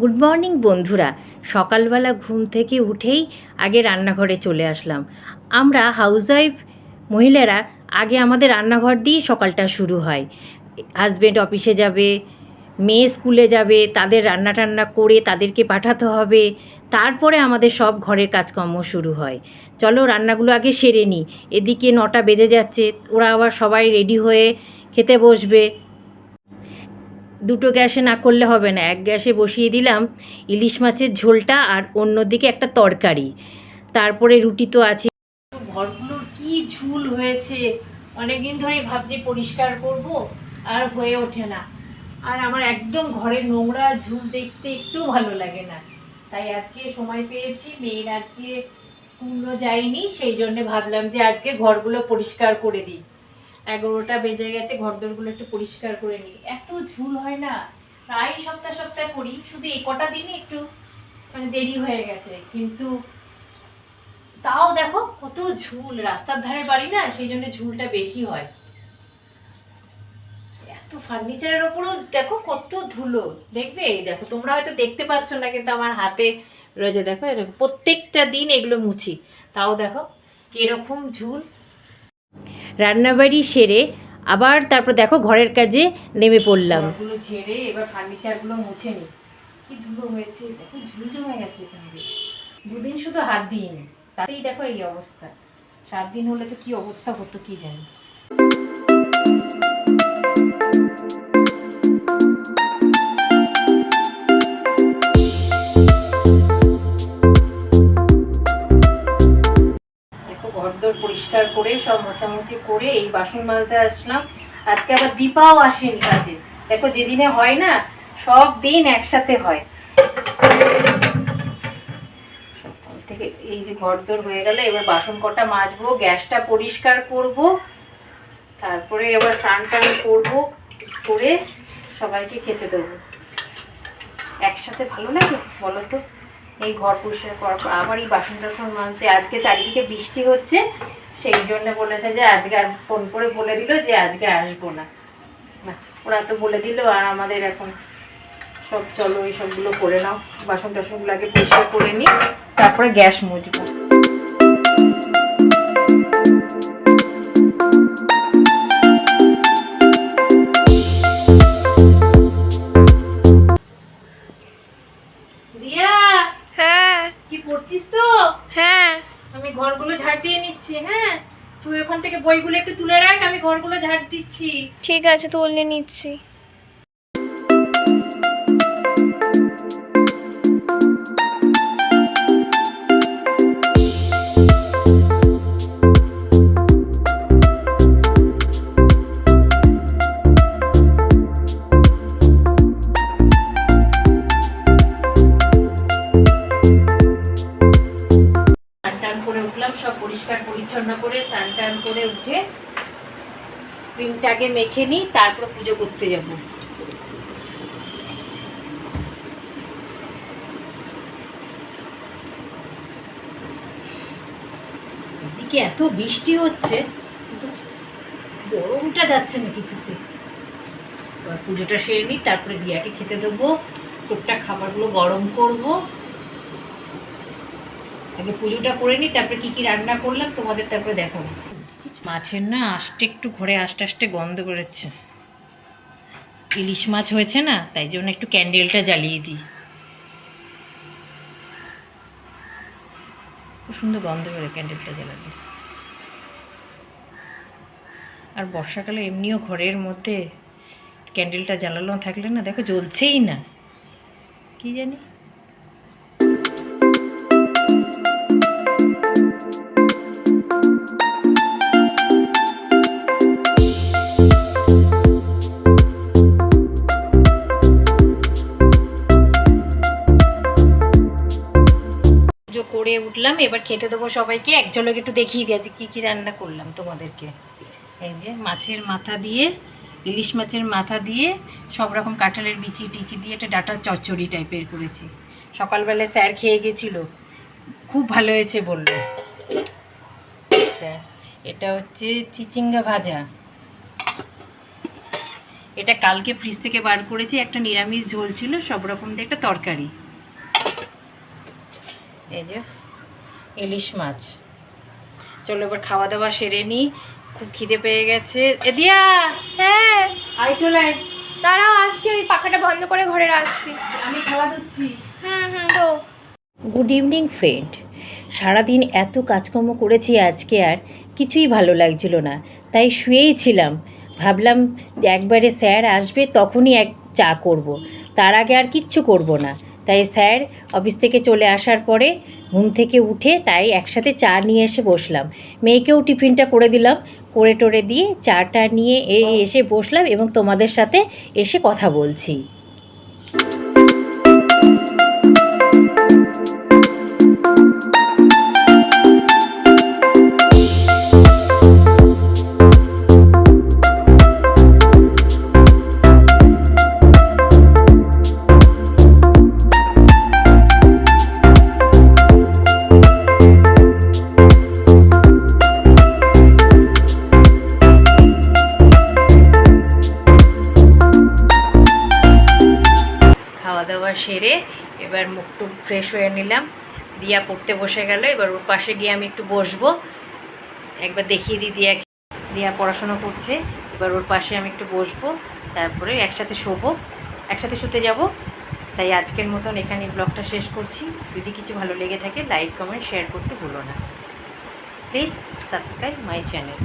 Good morning, বন্ধুরা। সকালবেলা ঘুম থেকে উঠেই আগে রান্নাঘরে চলে আসলাম। আমরা হাউসওয়াইফ মহিলারা আগে আমাদের রান্নাঘর দিয়েই সকালটা শুরু হয়। হাজব্যান্ড অফিসে যাবে, মেয়ে স্কুলে যাবে, তাদের রান্না টান্না করে তাদেরকে পাঠাতে হবে। তারপরে আমাদের সব ঘরের কাজকর্ম শুরু হয়। চলো রান্নাগুলো আগে সেরে নিই। এদিকে নটা বেজে যাচ্ছে, ওরা আবার সবাই রেডি হয়ে খেতে বসবে। দুটো গ্যাসে না করলে হবে না। এক গ্যাসে বসিয়ে দিলাম ইলিশ মাছের ঝোলটা আর অন্যদিকে একটা তরকারি। তারপরে রুটি তো আছে ঘরগুলোর কি ঝুল হয়েছে? অনেকদিন ধরেই ভাবছি পরিষ্কার করব আর হয়ে ওঠে না। আর আমার একদম ঘরে নোংরা ঝুল দেখতে একটু ভালো লাগে না। তাই আজকে সময় পেয়েছি, মেয়ের আজকে স্কুলও যায়নি, সেই জন্য ভাবলাম যে আজকে ঘরগুলো পরিষ্কার করে দিই। এগারোটা বেজে গেছে, ঘরদোরগুলো একটু পরিষ্কার করে নিই। এত ঝুল হয় না। প্রায় সপ্তাহ সপ্তাহ করি, শুধু এই কটা দিনই একটু মানে দেরি হয়ে গেছে। কিন্তু তাও দেখো কত ঝুল, রাস্তার ধারে বাড়ি না, সেই জন্য ঝুলটা বেশি হয়। এত ফার্নিচারের ওপরও দেখো কত ধুলো। দেখবে? দেখো, তোমরা হয়তো দেখতে পাচ্ছ না, কিন্তু আমার হাতে রয়েছে, দেখো, এরকম প্রত্যেকটা দিন এগুলো মুছি। তাও দেখো কীরকম ঝুল। রান্নাবাড়ি সেরে আবার তারপর দেখো ঘরের কাজে নেমে পড়লাম। ঝেড়ে এবার ফার্নিচারগুলো মুছে নি। কি ধুলো হয়েছে, দেখো ঝুল জমে গেছে এখানে। দুদিন শুধু হাত দিইনি, তাতেই দেখো এই অবস্থা। সাত দিন হলে তো কি অবস্থা হতো কি জানি। পরিষ্কার করে, সব মোছামুছি করে এই বাসন মাজতে আসলাম। আজকে আবার দীপাও আসেনি কাজে। দেখো যেদিনে হয় না, সব দিন একসাথে হয়। থেকে এই যে ঘরদোর হয়ে গেল, এবার বাসন কটা মাজবো, গ্যাসটা পরিষ্কার করব, তারপরে এবার স্নান টান করব, করে সবাইকে খেতে দেবো। একসাথে ভালো লাগে, বলো তো? এই ঘর পরিষ্কার করার আবার এই বাসন টাসন মাজতে, আজকে চারিদিকে বৃষ্টি হচ্ছে সেই জন্য বলেছে যে আজকে আর ফোন করে বলে দিল যে আজকে আসব না। না ওরা তো বলে দিল আর আমাদের এখন সব চলো এই সবগুলো করে নাও বাসন টাসনগুলো আগে পরিষ্কার করে নিই তারপরে গ্যাস মুছবো। হ্যাঁ। কি পড়ছিস তো? হ্যাঁ। আমি ঘরগুলো ঝাড় দিয়ে নিচ্ছি হ্যাঁ? তুই ওখান থেকে বইগুলো একটু তুলে রাখ, আমি ঘরগুলো ঝাড় দিচ্ছি। ঠিক আছে, তুলে নিচ্ছি। পরিচ্ছন্ন করে, স্নান টান করে উঠে ক্রিমটাকে মেখে নিই, তারপর পুজো করতে যাব। এদিকে এত বৃষ্টি হচ্ছে গরমটা যাচ্ছে না কিছুতে। পুজোটা সেরে নিই, তারপরে দিয়াকে খেতে দেবো টুকটাক খাবারগুলো গরম করব। আগে পুজোটা করে নিই তারপরে কি কি রান্না করলাম তোমাদের তারপরে দেখাবো। মাছের না আষ্টে একটু ঘরে আস্তে আস্তে গন্ধ বেরোচ্ছে। ইলিশ মাছ হয়েছে না, তাই জন্য একটু ক্যান্ডেলটা জ্বালিয়ে দিই। খুব সুন্দর গন্ধ বেরোয় ক্যান্ডেলটা জ্বালালে। আর বর্ষাকালে এমনিও ঘরের মধ্যে ক্যান্ডেলটা জ্বালানো থাকলে না, দেখো জ্বলছেই না। কি জানি? করে উঠলাম এবার খেতে দেবো সবাইকে। এক ঝলক একটু দেখিয়ে আজকে কী কী রান্না করলাম তোমাদেরকে। এই যে মাছের মাথা দিয়ে, ইলিশ মাছের মাথা দিয়ে, সব রকম কাঁঠালের বিচি টিচি দিয়ে একটা ডাটা চচ্চড়ি টাইপের করেছি। সকালবেলায় স্যার খেয়ে গেছিল। খুব ভালো হয়েছে বলল। আচ্ছা এটা হচ্ছে চিচিঙ্গা ভাজা। এটা কালকে ফ্রিজ থেকে বার করেছি, একটা নিরামিষ ঝোল ছিল, সব রকম দিয়ে একটা তরকারি। এই যে ইলিশ মাছ। চলো এবার খাওয়া দাওয়া সেরে নিই খুব খিদে পেয়ে গেছে। এদিয়া হ্যাঁ। আই চলে। দাঁড়াও আসছি। ওই পাখাটা বন্ধ করে ঘরে রাখছি। আমি খাওয়া দিচ্ছি তো গুড ইভিনিং ফ্রেন্ড সারাদিন এত কাজকর্ম করেছি আজকে আর কিছুই ভালো লাগছিল না। তাই শুয়েই ছিলাম। ভাবলাম একবারে স্যার আসবে তখনই এক চা করব। তার আগে আর কিচ্ছু করব না। তাই স্যার অফিস থেকে চলে আসার পরে ঘুম থেকে উঠে তাই একসাথে চা নিয়ে এসে বসলাম। মেয়েকেও টিফিনটা করে দিলাম, করে টোরে দিয়ে চাটা নিয়ে এসে বসলাম এবং তোমাদের সাথে এসে কথা বলছি। এবার মুখ টুক ফ্রেশ হয়ে নিলাম। দিয়া পড়তে বসে গেল, এবার ওর পাশে গিয়ে আমি একটু বসবো। একবার দেখিয়ে দিই দিয়া দিয়া পড়াশোনা করছে, এবার ওর পাশে আমি একটু বসবো, তারপরে একসাথে শোবো। একসাথে শুতে যাব। তাই আজকের মতন এখানে ব্লগটা শেষ করছি। যদি কিছু ভালো লেগে থাকে লাইক কমেন্ট শেয়ার করতে ভুলো না। Please subscribe my channel